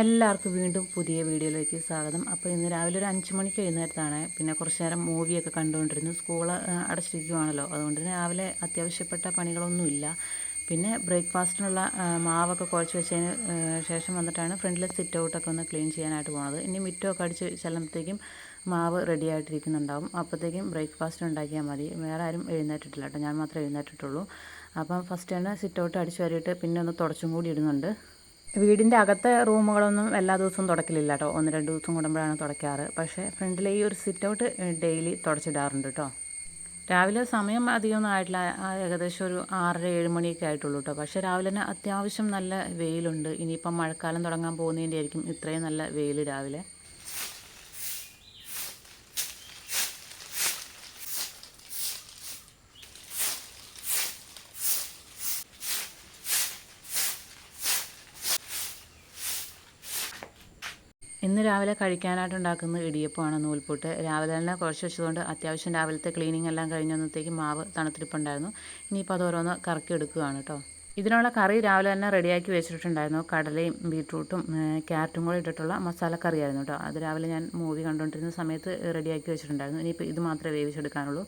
എല്ലാവർക്കും വീണ്ടും പുതിയ വീഡിയോയിലേക്ക് സ്വാഗതം. അപ്പോൾ ഇന്ന് രാവിലെ ഒരു അഞ്ച് മണിക്ക് എഴുന്നേരത്താണ് പിന്നെ കുറച്ച് നേരം മൂവിയൊക്കെ കണ്ടുകൊണ്ടിരുന്നു. സ്കൂൾ അടച്ചിരിക്കുവാണല്ലോ. അതുകൊണ്ട് തന്നെ രാവിലെ അത്യാവശ്യപ്പെട്ട പണികളൊന്നുമില്ല. പിന്നെ ബ്രേക്ക്ഫാസ്റ്റിനുള്ള മാവൊക്കെ കുഴച്ച് വെച്ചതിന് ശേഷം വന്നിട്ടാണ് ഫ്രണ്ടിലെ സിറ്റ് ഔട്ടൊക്കെ ഒന്ന് ക്ലീൻ ചെയ്യാനായിട്ട് പോണത്. ഇനി മിറ്റമൊക്കെ അടിച്ച് ചെല്ലുമ്പോഴത്തേക്കും മാവ് റെഡി ആയിട്ടിരിക്കുന്നുണ്ടാവും അപ്പോഴത്തേക്കും ബ്രേക്ക്ഫാസ്റ്റ് ഉണ്ടാക്കിയാൽ മതി. വേറെ ആരും എഴുന്നേറ്റിട്ടില്ല കേട്ടോ. ഞാൻ മാത്രമേ എഴുന്നേറ്റിട്ടുള്ളൂ. അപ്പം ഫസ്റ്റ് തന്നെ സിറ്റ് ഔട്ട് അടിച്ച് വരിയിട്ട് പിന്നെ ഒന്ന് തുടച്ചും കൂടി ഇടുന്നുണ്ട്. വീടിന്റെ അകത്തെ റൂമുകളൊന്നും എല്ലാ ദിവസവും തുടക്കലില്ല കേട്ടോ ഒന്ന് രണ്ട് ദിവസം കൂടുമ്പോഴാണ് തുടയ്ക്കാറ് പക്ഷേ ഫ്രണ്ടിലെ ഈ ഒരു സിറ്റ് ഔട്ട് ഡെയിലി തുടച്ചിടാറുണ്ട് കേട്ടോ രാവിലെ സമയം അധികമൊന്നും ആയിട്ടില്ല. ഏകദേശം ഒരു ആറര ഏഴ് മണിയൊക്കെ ആയിട്ടുള്ളൂ കേട്ടോ പക്ഷേ രാവിലെ തന്നെ അത്യാവശ്യം നല്ല വെയിലുണ്ട്. ഇനിയിപ്പം മഴക്കാലം തുടങ്ങാൻ പോകുന്നതിന്റെ ആയിരിക്കും ഇത്രയും നല്ല വെയിൽ രാവിലെ. ഇന്ന് രാവിലെ കഴിക്കാനായിട്ട് ഉണ്ടാക്കുന്ന ഇടിയപ്പമാണ് നൂൽപുട്ട്. രാവിലെ തന്നെ കുറച്ച് വെച്ചതുകൊണ്ട് അത്യാവശ്യം രാവിലത്തെ ക്ലീനിങ് എല്ലാം കഴിഞ്ഞന്നത്തേക്ക് മാവ് തണുത്തിരിപ്പുണ്ടായിരുന്നു. ഇനിയിപ്പോൾ അത് ഓരോന്ന് കറക്കി എടുക്കുകയാണ് കേട്ടോ ഇതിനുള്ള കറി രാവിലെ തന്നെ റെഡിയാക്കി വെച്ചിട്ടുണ്ടായിരുന്നു. കടലയും ബീട്രൂട്ടും ക്യാരറ്റും കൂടെ ഇട്ടിട്ടുള്ള മസാലക്കറിയായിരുന്നു കേട്ടോ അത് രാവിലെ ഞാൻ മൂവി കണ്ടുകൊണ്ടിരുന്ന സമയത്ത് റെഡിയാക്കി വെച്ചിട്ടുണ്ടായിരുന്നു. ഇനിയിപ്പോൾ ഇത് മാത്രമേ വേവിച്ചെടുക്കാനുള്ളൂ.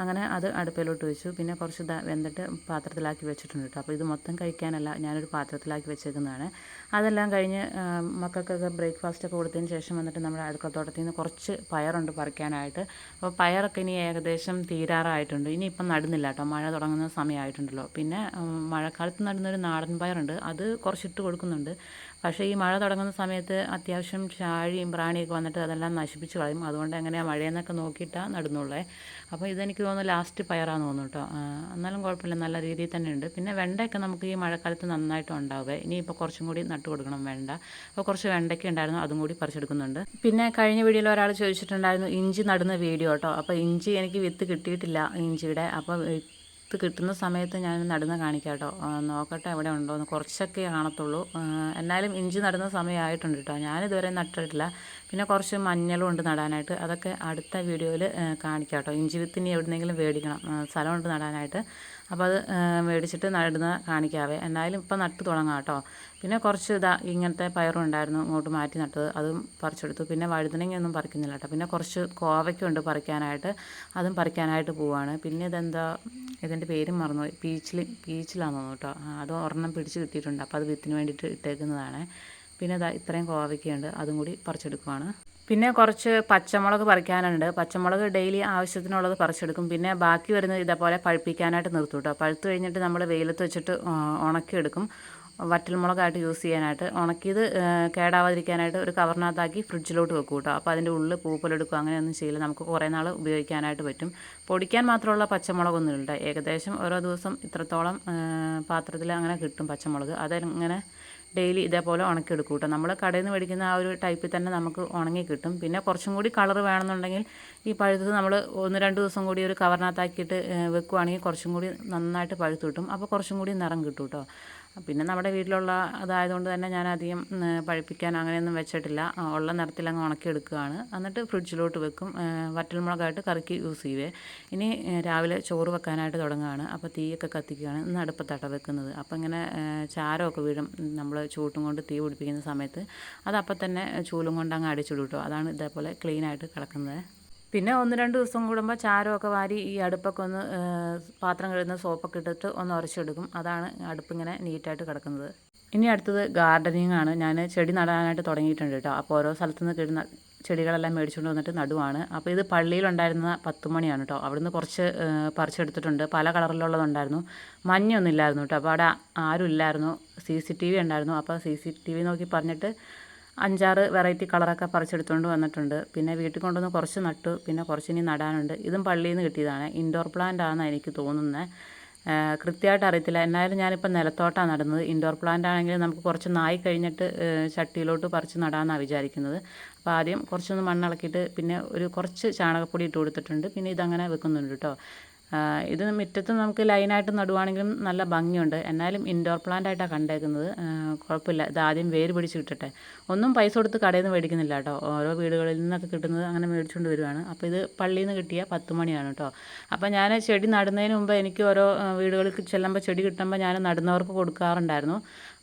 അങ്ങനെ അത് അടുപ്പിലോട്ട് വെച്ചു. പിന്നെ കുറച്ച് വെന്തിട്ട് പാത്രത്തിലാക്കി വെച്ചിട്ടുണ്ട് കേട്ടോ അപ്പോൾ ഇത് മൊത്തം കഴിക്കാനല്ല ഞാനൊരു പാത്രത്തിലാക്കി വെച്ചേക്കുന്നതാണ്. അതെല്ലാം കഴിഞ്ഞ് മക്കൾക്കൊക്കെ ബ്രേക്ക്ഫാസ്റ്റ് ഒക്കെ കൊടുത്തതിന് ശേഷം വന്നിട്ട് നമ്മുടെ അടുക്കളത്തോട്ടത്തിൽ നിന്ന് കുറച്ച് പയറുണ്ട് പറിക്കാനായിട്ട്. അപ്പോൾ പയറൊക്കെ ഇനി ഏകദേശം തീരാറായിട്ടുണ്ട്. ഇനി ഇപ്പം നടുന്നില്ല കേട്ടോ മഴ തുടങ്ങുന്ന സമയമായിട്ടുണ്ടല്ലോ. പിന്നെ മഴക്കാലത്ത് നടുന്നൊരു നാടൻ പയറുണ്ട്. അത് കുറച്ചിട്ട് കൊടുക്കുന്നുണ്ട്. പക്ഷേ ഈ മഴ തുടങ്ങുന്ന സമയത്ത് അത്യാവശ്യം ചാഴിയും പ്രാണിയൊക്കെ വന്നിട്ട് അതെല്ലാം നശിപ്പിച്ച് കളയും. അതുകൊണ്ട് എങ്ങനെയാണ് മഴയെന്നൊക്കെ നോക്കിയിട്ടാണ് നടുന്നുള്ളേ. അപ്പോൾ ഇതെനിക്ക് തോന്നുന്നു ലാസ്റ്റ് പയറാന്ന് തോന്നുന്നു കേട്ടോ എന്നാലും കുഴപ്പമില്ല. നല്ല രീതിയിൽ തന്നെ ഉണ്ട്. പിന്നെ വെണ്ടയൊക്കെ നമുക്ക് ഈ മഴക്കാലത്ത് നന്നായിട്ട് ഉണ്ടാവുക. ഇനി ഇനിയിപ്പോൾ കുറച്ചും കൂടി നട്ടു കൊടുക്കണം വെണ്ട. അപ്പോൾ കുറച്ച് വെണ്ടയ്ക്ക ഉണ്ടായിരുന്നു അതും കൂടി പറിച്ചെടുക്കുന്നുണ്ട്. പിന്നെ കഴിഞ്ഞ വീഡിയോയിൽ ഒരാൾ ചോദിച്ചിട്ടുണ്ടായിരുന്നു ഇഞ്ചി നടുന്ന വീഡിയോ കേട്ടോ അപ്പോൾ ഇഞ്ചി എനിക്ക് വിത്ത് കിട്ടിയിട്ടില്ല ഇഞ്ചിയുടെ. അപ്പോൾ വിത്ത് കിട്ടുന്ന സമയത്ത് ഞാൻ നടുന്ന കാണിക്കാം കേട്ടോ നോക്കട്ടെ എവിടെ ഉണ്ടോ എന്ന് കുറച്ചൊക്കെ കാണത്തുള്ളൂ. എന്നാലും ഇഞ്ചി നടുന്ന സമയമായിട്ടുണ്ട് കേട്ടോ ഞാനിതുവരെ നട്ടിട്ടില്ല. പിന്നെ കുറച്ച് മഞ്ഞളും ഉണ്ട് നടാനായിട്ട്. അതൊക്കെ അടുത്ത വീഡിയോയിൽ കാണിക്കാം കേട്ടോ ഇഞ്ചി വിത്തിന് എവിടുന്നെങ്കിലും മേടിക്കണം. സ്ഥലമുണ്ട് നടാനായിട്ട്. അപ്പോൾ അത് മേടിച്ചിട്ട് നടുന്ന കാണിക്കാവേ. എന്നാലും ഇപ്പം നട്ട് തുടങ്ങാം കേട്ടോ പിന്നെ കുറച്ച് ഇതാ ഇങ്ങനത്തെ പയറും ഉണ്ടായിരുന്നു ഇങ്ങോട്ട് മാറ്റി നട്ടത്. അതും പറിച്ചെടുത്തു. പിന്നെ വഴുതനങ്ങയൊന്നും പറിക്കുന്നില്ല കേട്ടോ. പിന്നെ കുറച്ച് കോവയ്ക്കുണ്ട് പറിക്കാനായിട്ട്. അതും പറിക്കാനായിട്ട് പോവാണ്. പിന്നെ ഇതെന്താ ഇതിന്റെ പേരും മറന്നുപോയി. പീച്ചിൽ പീച്ചിലാണെന്ന് കേട്ടോ. അത് ഒരെണ്ണം പിടിച്ച് കിട്ടിയിട്ടുണ്ട്. അപ്പോൾ അത് വിത്തിന് വേണ്ടിയിട്ട് ഇട്ടേക്കുന്നതാണ്. പിന്നെ ഇതാ ഇത്രയും കോവയ്ക്കുണ്ട് അതും കൂടി പറിച്ചെടുക്കുവാണ്. പിന്നെ കുറച്ച് പച്ചമുളക് പറിക്കാനുണ്ട്. പച്ചമുളക് ഡെയിലി ആവശ്യത്തിനുള്ളത് പറിച്ചെടുക്കും. പിന്നെ ബാക്കി വരുന്നത് ഇതേപോലെ പഴുപ്പിക്കാനായിട്ട് നിർത്തും കേട്ടോ പഴുത്ത് കഴിഞ്ഞിട്ട് നമ്മൾ വെയിലത്ത് വെച്ചിട്ട് ഉണക്കിയെടുക്കും. വറ്റൽമുളകായിട്ട് യൂസ് ചെയ്യാനായിട്ട്. ഉണക്കിയത് കേടാവാതിരിക്കാനായിട്ട് ഒരു കവറിനകത്താക്കി ഫ്രിഡ്ജിലോട്ട് വെക്കും കേട്ടോ അപ്പോൾ അതിന്റെ ഉള്ളിൽ പൂപ്പലെടുക്കും. അങ്ങനെയൊന്നും ചെയ്യില്ല. നമുക്ക് കുറേ നാൾ ഉപയോഗിക്കാനായിട്ട് പറ്റും. പൊടിക്കാൻ മാത്രമുള്ള പച്ചമുളകൊന്നും ഇല്ല ഏകദേശം ഓരോ ദിവസം ഇത്രത്തോളം പാത്രത്തിൽ അങ്ങനെ കിട്ടും പച്ചമുളക്. അതങ്ങനെ ഡെയിലി ഇതേപോലെ ഉണക്കിയെടുക്കും കേട്ടോ. നമ്മൾ കടയിൽ നിന്ന് മേടിക്കുന്ന ആ ഒരു ടൈപ്പിൽ തന്നെ നമുക്ക് ഉണങ്ങി കിട്ടും. പിന്നെ കുറച്ചും കൂടി കളർ വേണമെന്നുണ്ടെങ്കിൽ ഈ പഴുത്തത് നമ്മൾ ഒന്ന് രണ്ട് ദിവസം കൂടി ഒരു കവറിനകത്താക്കിയിട്ട് വെക്കുകയാണെങ്കിൽ കുറച്ചും കൂടി നന്നായിട്ട് പഴുത്ത് കിട്ടും. അപ്പോൾ കുറച്ചും കൂടി നിറം കിട്ടും കേട്ടോ. പിന്നെ നമ്മുടെ വീട്ടിലുള്ള അതായതുകൊണ്ട് തന്നെ ഞാൻ അധികം പഴുപ്പിക്കാൻ അങ്ങനെയൊന്നും വെച്ചിട്ടില്ല. ഉള്ള നിറത്തിൽ അങ്ങ് ഉണക്കിയെടുക്കുകയാണ്. എന്നിട്ട് ഫ്രിഡ്ജിലോട്ട് വെക്കും. വറ്റൽ വറ്റൽമുളകായിട്ട് കറിക്ക് യൂസ് ചെയ്യുവേ. ഇനി രാവിലെ ചോറ് വെക്കാനായിട്ട് തുടങ്ങുകയാണ്. അപ്പോൾ തീയൊക്കെ കത്തിക്കുകയാണ്. ഇന്ന് അടുപ്പത്തട്ട വെക്കുന്നത്. അപ്പോൾ ഇങ്ങനെ ചാരമൊക്കെ വീഴും. നമ്മൾ ചൂട്ടും കൊണ്ട് തീ പിടിപ്പിക്കുന്ന സമയത്ത് അത് അപ്പം തന്നെ ചൂലും കൊണ്ട് അങ്ങ് അടിച്ചിടും കേട്ടോ അതാണ് ഇതേപോലെ ക്ലീനായിട്ട് കിടക്കുന്നത്. പിന്നെ ഒന്ന് രണ്ട് ദിവസം കൂടുമ്പോൾ ചാരമൊക്കെ വാരി ഈ അടുപ്പൊക്കെ ഒന്ന് പാത്രം കഴുകുന്ന സോപ്പൊക്കെ ഇട്ടിട്ട് ഒന്ന് ഉരച്ചെടുക്കും. അതാണ് അടുപ്പിങ്ങനെ നീറ്റായിട്ട് കിടക്കുന്നത്. ഇനി അടുത്തത് ഗാർഡനിങ് ആണ്. ഞാൻ ചെടി നടാനായിട്ട് തുടങ്ങിയിട്ടുണ്ട് കേട്ടോ. അപ്പോൾ ഓരോ സ്ഥലത്തു നിന്ന് കിട്ടുന്ന ചെടികളെല്ലാം മേടിച്ചുകൊണ്ട് വന്നിട്ട് നടുവാണ്. അപ്പോൾ ഇത് പള്ളിയിലുണ്ടായിരുന്ന പത്ത് മണിയാണ് കേട്ടോ. അവിടുന്ന് കുറച്ച് പറിച്ചെടുത്തിട്ടുണ്ട്. പല കളറിലുള്ളതുണ്ടായിരുന്നു മഞ്ഞൊന്നും ഇല്ലായിരുന്നു കേട്ടോ. അപ്പോൾ അവിടെ ആരും ഇല്ലായിരുന്നു. സി സി ടി വി ഉണ്ടായിരുന്നു. അപ്പോൾ സി സി ടി വി നോക്കി പറഞ്ഞിട്ട് അഞ്ചാറ് വെറൈറ്റി കളറൊക്കെ പറിച്ചെടുത്തുകൊണ്ട് വന്നിട്ടുണ്ട്. പിന്നെ വീട്ടിൽ കൊണ്ടുവന്ന് കുറച്ച് നട്ടു. പിന്നെ കുറച്ചിനി നടാനുണ്ട്. ഇതും പള്ളിയിൽ നിന്ന് കിട്ടിയതാണ്. ഇൻഡോർ പ്ലാന്റ് ആണെന്ന് എനിക്ക് തോന്നുന്നത് കൃത്യമായിട്ട് അറിയത്തില്ല. എന്നാലും ഞാനിപ്പോൾ നിലത്തോട്ടാണ് നടുന്നത്. ഇൻഡോർ പ്ലാന്റ് ആണെങ്കിൽ നമുക്ക് കുറച്ച് നായി കഴിഞ്ഞിട്ട് ചട്ടിയിലോട്ട് പറിച്ച് നടാമെന്നാണ് വിചാരിക്കുന്നത്. അപ്പോൾ ആദ്യം കുറച്ചൊന്ന് മണ്ണിളക്കിയിട്ട് പിന്നെ ഒരു കുറച്ച് ചാണകപ്പൊടി ഇട്ട് കൊടുത്തിട്ടുണ്ട്. പിന്നെ ഇതങ്ങനെ വെക്കുന്നുണ്ട് കേട്ടോ ഇത് മുറ്റത്ത് നമുക്ക് ലൈനായിട്ട് നടുവാണെങ്കിലും നല്ല ഭംഗിയുണ്ട്. എന്നാലും ഇൻഡോർ പ്ലാന്റ് ആയിട്ടാണ് കണ്ടേക്കുന്നത്. കുഴപ്പമില്ല. ഇത് ആദ്യം വേര് പിടിച്ച് കിട്ടട്ടെ ഒന്നും പൈസ കൊടുത്ത് കടയിൽ നിന്ന് മേടിക്കുന്നില്ല കേട്ടോ. ഓരോ വീടുകളിൽ നിന്നൊക്കെ കിട്ടുന്നത് അങ്ങനെ മേടിച്ചുകൊണ്ട് വരുവാണ്. അപ്പോൾ ഇത് പള്ളിയിൽ നിന്ന് കിട്ടിയ പത്ത് മണിയാണ് കേട്ടോ. അപ്പോൾ ഞാൻ ചെടി നടുന്നതിന് മുമ്പ് എനിക്ക് ഓരോ വീടുകൾക്ക് ചെല്ലുമ്പോൾ ചെടി കിട്ടുമ്പോൾ ഞാൻ നടുന്നവർക്ക് കൊടുക്കാറുണ്ടായിരുന്നു.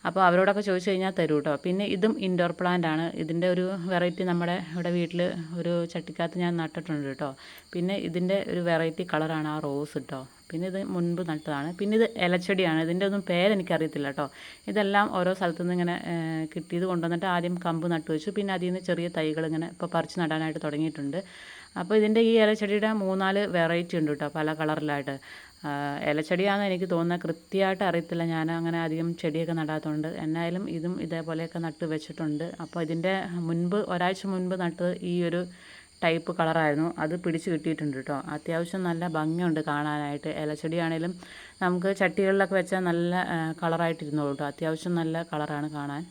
അപ്പോൾ അവരോടൊക്കെ ചോദിച്ചു കഴിഞ്ഞാൽ തരൂ കേട്ടോ പിന്നെ ഇതും ഇൻഡോർ പ്ലാന്റ് ആണ്. ഇതിന്റെ ഒരു വെറൈറ്റി നമ്മുടെ ഇവിടെ വീട്ടിൽ ഒരു ചട്ടിക്കകത്ത് ഞാൻ നട്ടിട്ടുണ്ട് കേട്ടോ. പിന്നെ ഇതിന്റെ ഒരു വെറൈറ്റി കളറാണ് ആ റോസ് കേട്ടോ പിന്നെ ഇത് മുൻപ് നട്ടതാണ്. പിന്നെ ഇത് ഇലച്ചെടിയാണ്. ഇതിന്റെ ഒന്നും പേരെനിക്കറിയത്തില്ല കേട്ടോ. ഇതെല്ലാം ഓരോ സ്ഥലത്തു നിന്ന് ഇങ്ങനെ കിട്ടിയത് കൊണ്ടുവന്നിട്ട് ആദ്യം കമ്പ് നട്ടു വെച്ചു. പിന്നെ അതിൽ നിന്ന് ചെറിയ തൈകൾ ഇങ്ങനെ ഇപ്പോൾ പറിച്ച് നടാനായിട്ട് തുടങ്ങിയിട്ടുണ്ട്. അപ്പോൾ ഇതിന്റെ ഈ ഇലച്ചെടിയുടെ മൂന്നാൽ വെറൈറ്റി ഉണ്ട് കേട്ടോ പല കളറിലായിട്ട് ഇലച്ചെടിയാണെന്ന് എനിക്ക് തോന്നുന്നത് കൃത്യമായിട്ട് അറിയത്തില്ല. ഞാൻ അങ്ങനെ അധികം ചെടിയൊക്കെ നടാത്തതുകൊണ്ട് എന്നായാലും ഇതും ഇതേപോലെയൊക്കെ നട്ട് വെച്ചിട്ടുണ്ട്. അപ്പോൾ ഇതിന്റെ മുൻപ് ഒരാഴ്ച മുൻപ് നട്ടത് ഈ ഒരു ടൈപ്പ് കളറായിരുന്നു. അത് പിടിച്ച് കിട്ടിയിട്ടുണ്ട് കേട്ടോ അത്യാവശ്യം നല്ല ഭംഗിയുണ്ട് കാണാനായിട്ട്. ഇലച്ചെടിയാണേലും നമുക്ക് ചട്ടികളിലൊക്കെ വെച്ചാൽ നല്ല കളറായിട്ടിരുന്നോളൂ കേട്ടോ അത്യാവശ്യം നല്ല കളറാണ് കാണാൻ.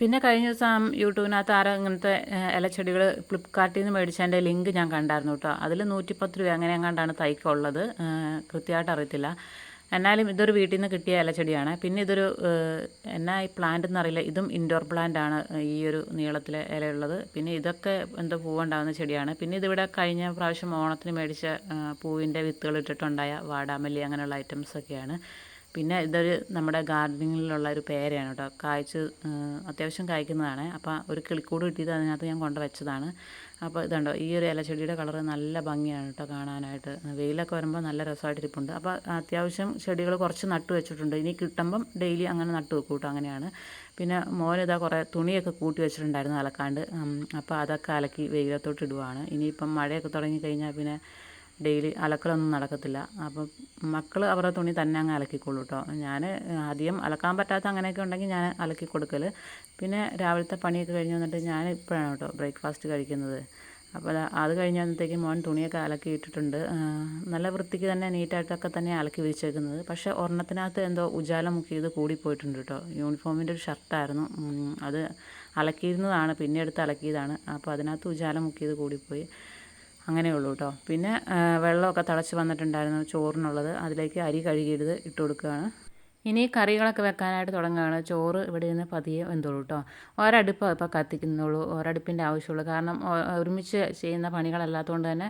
പിന്നെ കഴിഞ്ഞ ദിവസം യൂട്യൂബിനകത്ത് ആരോ ഇങ്ങനത്തെ ഇലച്ചെടികൾ ഫ്ലിപ്കാർട്ടിൽ നിന്ന് മേടിച്ചതിന്റെ ലിങ്ക് ഞാൻ കണ്ടായിരുന്നു കേട്ടോ. അതിൽ നൂറ്റിപ്പത്ത് രൂപ അങ്ങനെ എങ്ങാണ്ടാണ് തൈക്കുള്ളത്. കൃത്യമായിട്ട് അറിയത്തില്ല. എന്നാലും ഇതൊരു വീട്ടിൽ നിന്ന് കിട്ടിയ ഇലച്ചെടിയാണ്. പിന്നെ ഇതൊരു എന്നാ ഈ പ്ലാന്റ് എന്നറിയില്ല ഇതും ഇൻഡോർ പ്ലാന്റ് ആണ് ഈ ഒരു നീളത്തിലെ ഇലയുള്ളത്. പിന്നെ ഇതൊക്കെ എന്തോ പൂവുണ്ടാകുന്ന ചെടിയാണ്. പിന്നെ ഇതിവിടെ കഴിഞ്ഞ പ്രാവശ്യം ഓണത്തിന് മേടിച്ച പൂവിന്റെ വിത്തുകൾ ഇട്ടിട്ടുണ്ടായ വാടാമല്ലി അങ്ങനെയുള്ള ഐറ്റംസ് ഒക്കെയാണ്. പിന്നെ ഇതൊരു നമ്മുടെ ഗാർഡനിങ്ങിലുള്ള ഒരു പേരയാണ് കേട്ടോ. കായ്ച്ച് അത്യാവശ്യം കായ്ക്കുന്നതാണ്. അപ്പോൾ ഒരു കിളിക്കൂട് കിട്ടിയത് അതിനകത്ത് ഞാൻ കൊണ്ട് വെച്ചതാണ്. അപ്പോൾ ഇതുണ്ടോ ഈ ഒരു ഇലച്ചെടിയുടെ കളർ നല്ല ഭംഗിയാണ് കേട്ടോ കാണാനായിട്ട്. വെയിലൊക്കെ വരുമ്പോൾ നല്ല രസമായിട്ടിരിപ്പുണ്ട്. അപ്പോൾ അത്യാവശ്യം ചെടികൾ കുറച്ച് നട്ട് വെച്ചിട്ടുണ്ട്. ഇനി കിട്ടുമ്പം ഡെയിലി അങ്ങനെ നട്ടു വെക്കും കേട്ടോ അങ്ങനെയാണ്. പിന്നെ മോനിതാ കുറേ തുണിയൊക്കെ കൂട്ടി വെച്ചിട്ടുണ്ടായിരുന്നു അലക്കാണ്ട്. അപ്പോൾ അതൊക്കെ അലക്കി വെയിലത്തോട്ട് ഇടുവാണ്. ഇനിയിപ്പം മഴയൊക്കെ തുടങ്ങിക്കഴിഞ്ഞാൽ പിന്നെ ഡെയിലി അലക്കലൊന്നും നടക്കത്തില്ല. അപ്പം മക്കൾ അവരുടെ തുണി തന്നെ അങ്ങ് അലക്കിക്കോളൂ കേട്ടോ ഞാൻ ആദ്യം അലക്കാൻ പറ്റാത്ത അങ്ങനെയൊക്കെ ഉണ്ടെങ്കിൽ ഞാൻ അലക്കി കൊടുക്കൽ പിന്നെ രാവിലത്തെ പണിയൊക്കെ കഴിഞ്ഞ് വന്നിട്ട് ഞാൻ ഇപ്പോഴാണ് കേട്ടോ ബ്രേക്ക്ഫാസ്റ്റ് കഴിക്കുന്നത്. അപ്പോൾ അത് കഴിഞ്ഞ് വന്നത്തേക്ക് മോൻ തുണിയൊക്കെ അലക്കി ഇട്ടിട്ടുണ്ട്. നല്ല വൃത്തിക്ക് തന്നെ നീറ്റായിട്ടൊക്കെ തന്നെ അലക്കി വിരിച്ചേക്കുന്നത് പക്ഷേ ഒരെണ്ണത്തിനകത്ത് എന്തോ ഉജാല മുക്കിയത് കൂടിപ്പോയിട്ടുണ്ട് കേട്ടോ യൂണിഫോമിന്റെ ഒരു ഷർട്ടായിരുന്നു. അത് അലക്കിയിരുന്നതാണ്. പിന്നെ എടുത്ത് അലക്കിയതാണ്. അപ്പോൾ അതിനകത്ത് ഉജാല മുക്കിയത് കൂടിപ്പോയി. അങ്ങനെയുള്ളൂ കേട്ടോ പിന്നെ വെള്ളമൊക്കെ തിളച്ച് വന്നിട്ടുണ്ടായിരുന്നു ചോറിനുള്ളത്. അതിലേക്ക് അരി കഴുകിയത് ഇട്ട് കൊടുക്കുകയാണ്. ഇനി കറികളൊക്കെ വെക്കാനായിട്ട് തുടങ്ങുകയാണ്. ചോറ് ഇവിടെ നിന്ന് പതിയെ വെന്തോളൂ കേട്ടോ ഒരടുപ്പ് ഇപ്പോൾ കത്തിക്കുന്നുള്ളൂ ഒരടുപ്പിന്റെ ആവശ്യമുള്ളൂ. കാരണം ഒരുമിച്ച് ചെയ്യുന്ന പണികളല്ലാത്തതുകൊണ്ട് തന്നെ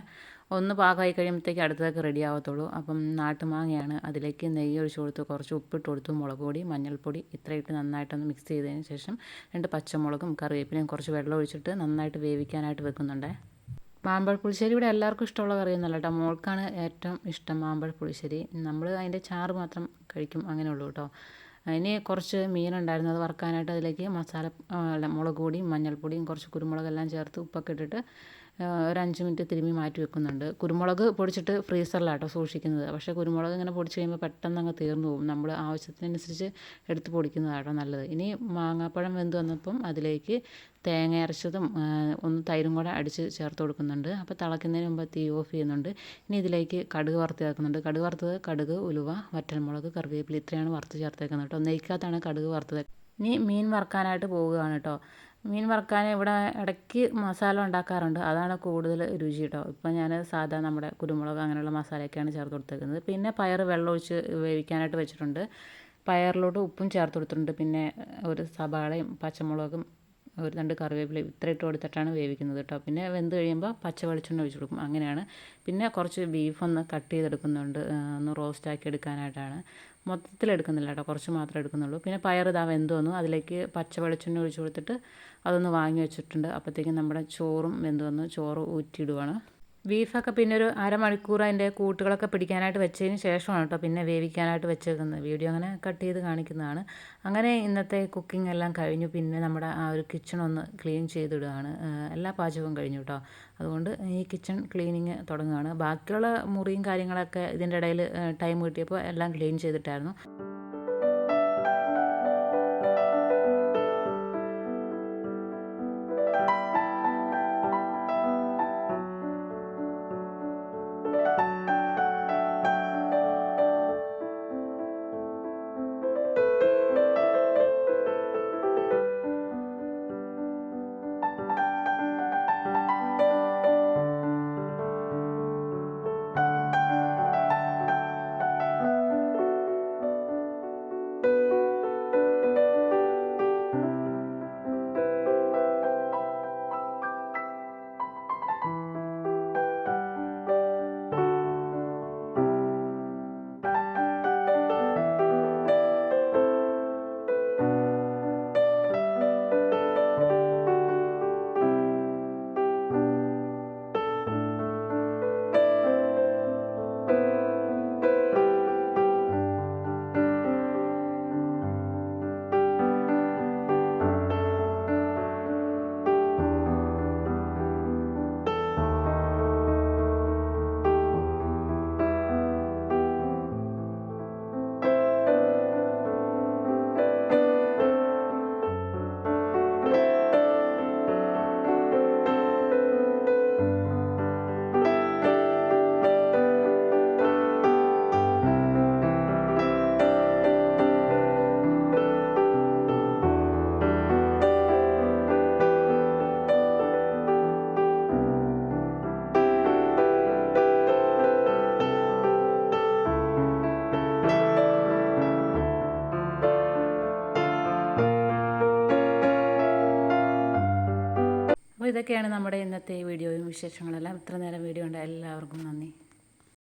ഒന്ന് പാകമായി കഴിയുമ്പോഴത്തേക്ക് അടുത്തതൊക്കെ റെഡി ആവത്തുള്ളൂ. അപ്പം നാട്ടുമാങ്ങയാണ്. അതിലേക്ക് നെയ്യ് ഒഴിച്ച് കൊടുത്ത് കുറച്ച് ഉപ്പിട്ട് കൊടുത്തു മുളക് പൊടി മഞ്ഞൾപ്പൊടി ഇത്രയിട്ട് നന്നായിട്ടൊന്ന് മിക്സ് ചെയ്തതിന് ശേഷം രണ്ട് പച്ചമുളകും കറിവേപ്പിലയും കുറച്ച് വെള്ളം ഒഴിച്ചിട്ട് നന്നായിട്ട് വേവിക്കാനായിട്ട് വെക്കുന്നുണ്ടേ. മാമ്പഴ പുളിശ്ശേരി ഇവിടെ എല്ലാവർക്കും ഇഷ്ടമുള്ള കറിയൊന്നുമല്ല കേട്ടോ. മോൾക്കാണ് ഏറ്റവും ഇഷ്ടം മാമ്പഴ പുളിശ്ശേരി. നമ്മൾ അതിന്റെ ചാറ് മാത്രം കഴിക്കും അങ്ങനെ ഉള്ളൂ കേട്ടോ. അതിന് കുറച്ച് മീനുണ്ടായിരുന്നു അത് വറുക്കാനായിട്ട് അതിലേക്ക് മസാല അല്ല മുളക് പൊടിയും മഞ്ഞൾപ്പൊടിയും കുറച്ച് കുരുമുളകെല്ലാം ചേർത്ത് ഉപ്പൊക്കെ ഇട്ടിട്ട് ഒരു അഞ്ച് മിനിറ്റ് തിരുമ്മി മാറ്റി വെക്കുന്നുണ്ട്. കുരുമുളക് പൊടിച്ചിട്ട് ഫ്രീസറിലാട്ടോ സൂക്ഷിക്കുന്നത്. പക്ഷേ കുരുമുളക് ഇങ്ങനെ പൊടിച്ച് കഴിയുമ്പോൾ പെട്ടെന്ന് അങ്ങ് തീർന്നു പോകും. നമ്മൾ ആവശ്യത്തിനനുസരിച്ച് എടുത്ത് പൊടിക്കുന്നതാട്ടോ നല്ലത്. ഇനി മാങ്ങാപ്പഴം വെന്ത് വന്നപ്പം അതിലേക്ക് തേങ്ങ അരച്ചതും ഒന്ന് തൈരും കൂടെ അടിച്ച് ചേർത്ത് കൊടുക്കുന്നുണ്ട്. അപ്പോൾ തിളയ്ക്കുന്നതിന് മുമ്പ് തീ ഓഫ് ചെയ്യുന്നുണ്ട്. ഇനി ഇതിലേക്ക് കടുക് വറുത്ത് ചേർക്കുന്നുണ്ട് കടുക് വറുത്തത് കടുക് ഉലുവ വറ്റൽമുളക് കറിവേപ്പില ഇത്രയാണ് വറുത്ത് ചേർത്തേക്കുന്നത് കേട്ടോ. നെയ്ക്കകത്താണ് കടുക് വറുത്തത്. ഇനി മീൻ വറുക്കാനായിട്ട് പോവുകയാണ് കേട്ടോ. മീൻ വറുക്കാൻ ഇവിടെ ഇടയ്ക്ക് മസാല ഉണ്ടാക്കാറുണ്ട്. അതാണ് കൂടുതൽ രുചി കേട്ടോ ഇപ്പം ഞാൻ സാധാ നമ്മുടെ കുരുമുളക് അങ്ങനെയുള്ള മസാലയൊക്കെയാണ് ചേർത്ത് കൊടുത്തേക്കുന്നത്. പിന്നെ പയർ വെള്ളമൊഴിച്ച് വേവിക്കാനായിട്ട് വെച്ചിട്ടുണ്ട്. പയറിലോട്ട് ഉപ്പും ചേർത്ത് കൊടുത്തിട്ടുണ്ട്. പിന്നെ ഒരു സവാളയും പച്ചമുളകും ഒരു രണ്ട് കറിവേപ്പിലയും ഇത്ര ഇട്ട് കൊടുത്തിട്ടാണ് വേവിക്കുന്നത് കേട്ടോ പിന്നെ വെന്ത് കഴിയുമ്പോൾ പച്ച വെളിച്ചെണ്ണ ഒഴിച്ച് കൊടുക്കും. അങ്ങനെയാണ്. പിന്നെ കുറച്ച് ബീഫ് ഒന്ന് കട്ട് ചെയ്തെടുക്കുന്നുണ്ട്. ഒന്ന് റോസ്റ്റാക്കി എടുക്കാനായിട്ടാണ്. മൊത്തത്തിൽ എടുക്കുന്നില്ല കേട്ടോ. കുറച്ച് മാത്രമേ എടുക്കുന്നുള്ളൂ. പിന്നെ പയർ ഇതാ വെന്ത് വന്നു. അതിലേക്ക് പച്ച വെളിച്ചെണ്ണ ഒഴിച്ച് കൊടുത്തിട്ട് അതൊന്ന് വാങ്ങി വെച്ചിട്ടുണ്ട്. അപ്പോഴത്തേക്കും നമ്മുടെ ചോറും വെന്ത് വന്നു. ചോറ് ഊറ്റിയിടുവാണ്. ബീഫൊക്കെ പിന്നെ ഒരു അരമണിക്കൂർ അതിന്റെ കൂട്ടുകളൊക്കെ പിടിക്കാനായിട്ട് വെച്ചതിന് ശേഷമാണ് കേട്ടോ പിന്നെ വേവിക്കാനായിട്ട് വെച്ചേക്കുന്നത്. വീഡിയോ അങ്ങനെ കട്ട് ചെയ്ത് കാണിക്കുന്നതാണ്. അങ്ങനെ ഇന്നത്തെ കുക്കിംഗ് എല്ലാം കഴിഞ്ഞു. പിന്നെ നമ്മുടെ ആ ഒരു കിച്ചൺ ഒന്ന് ക്ലീൻ ചെയ്തിടുകയാണ്. എല്ലാ പാചകവും കഴിഞ്ഞു കേട്ടോ. അതുകൊണ്ട് ഈ കിച്ചൺ ക്ലീനിങ് തുടങ്ങുകയാണ്. ബാക്കിയുള്ള മുറിയും കാര്യങ്ങളൊക്കെ ഇതിന്റെ ഇടയിൽ ടൈം കിട്ടിയപ്പോൾ എല്ലാം ക്ലീൻ ചെയ്തിട്ടായിരുന്നു. ഇതൊക്കെയാണ് നമ്മുടെ ഇന്നത്തെ വീഡിയോയും വിശേഷങ്ങളെല്ലാം. ഇത്ര നേരം വീഡിയോ ഉണ്ട് എല്ലാവർക്കും നന്ദി.